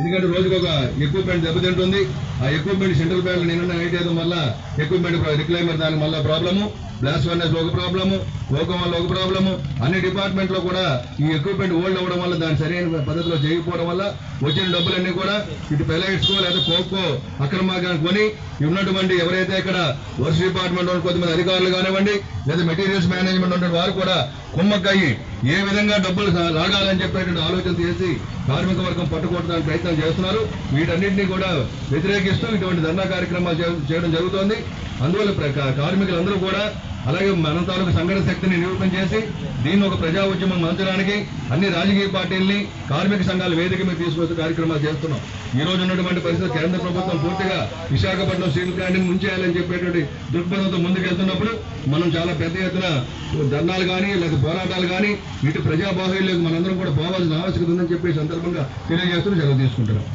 ఎందుకంటే రోజుకు ఒక ఎక్విప్మెంట్ దెబ్బతింటుంది. ఆ ఎక్విప్మెంట్ సెంట్రల్ బ్యాంక్ నిన్న నైట్ వల్ల ఎక్విప్మెంట్ రిక్లైమర్ దానికి మళ్ళీ ప్రాబ్లము బ్లాస్ట్ ఫర్నెస్ ఒక ప్రాబ్లము ఓకం వల్ల ఒక ప్రాబ్లము అన్ని డిపార్ట్మెంట్లో కూడా ఈ ఎక్విప్మెంట్ ఓల్డ్ అవ్వడం వల్ల దాని సరైన పద్ధతిలో చేయకపోవడం వల్ల వచ్చిన డబ్బులన్నీ కూడా ఇటు పెలైట్స్కో లేదా కోకో అక్రమంగా కొని ఉన్నటువంటి ఎవరైతే ఇక్కడ వర్ష డిపార్ట్మెంట్ ఉన్న కొద్దిమంది అధికారులు కానివ్వండి లేదా మెటీరియల్స్ మేనేజ్మెంట్ ఉన్న వారు కూడా కుమ్మక్కయ్యి ఏ విధంగా డబ్బులు లాగాలని చెప్పేటువంటి ఆలోచన చేసి కార్మిక వర్గం పట్టుకోవడానికి ప్రయత్నం చేస్తున్నారు. వీటన్నింటినీ కూడా వ్యతిరేకిస్తూ ఇటువంటి ధర్నా కార్యక్రమాలు చేయడం జరుగుతోంది. అందువల్ల ప్ర- కార్మికులందరూ కూడా అలాగే మన తాలూకు సంఘటన శక్తిని నిరూపణ చేసి దీన్ని ఒక ప్రజా ఉద్యమం మార్చడానికి అన్ని రాజకీయ పార్టీల్ని కార్మిక సంఘాల వేదిక మీద తీసుకొచ్చే కార్యక్రమాలు చేస్తున్నాం. ఈ రోజు ఉన్నటువంటి పరిస్థితి కేంద్ర ప్రభుత్వం పూర్తిగా విశాఖపట్నం స్టీల్ ప్లాంట్ ముంచేయాలని చెప్పేటువంటి దృక్పథంతో ముందుకెళ్తున్నప్పుడు మనం చాలా పెద్ద ఎత్తున ధర్నాలు కానీ లేదా పోరాటాలు కానీ ఇటు ప్రజా మనందరం కూడా పోవాల్సిన ఆవశ్యకత ఉందని చెప్పి సందర్భంగా తెలియజేస్తూ సెలవు తీసుకుంటున్నాం.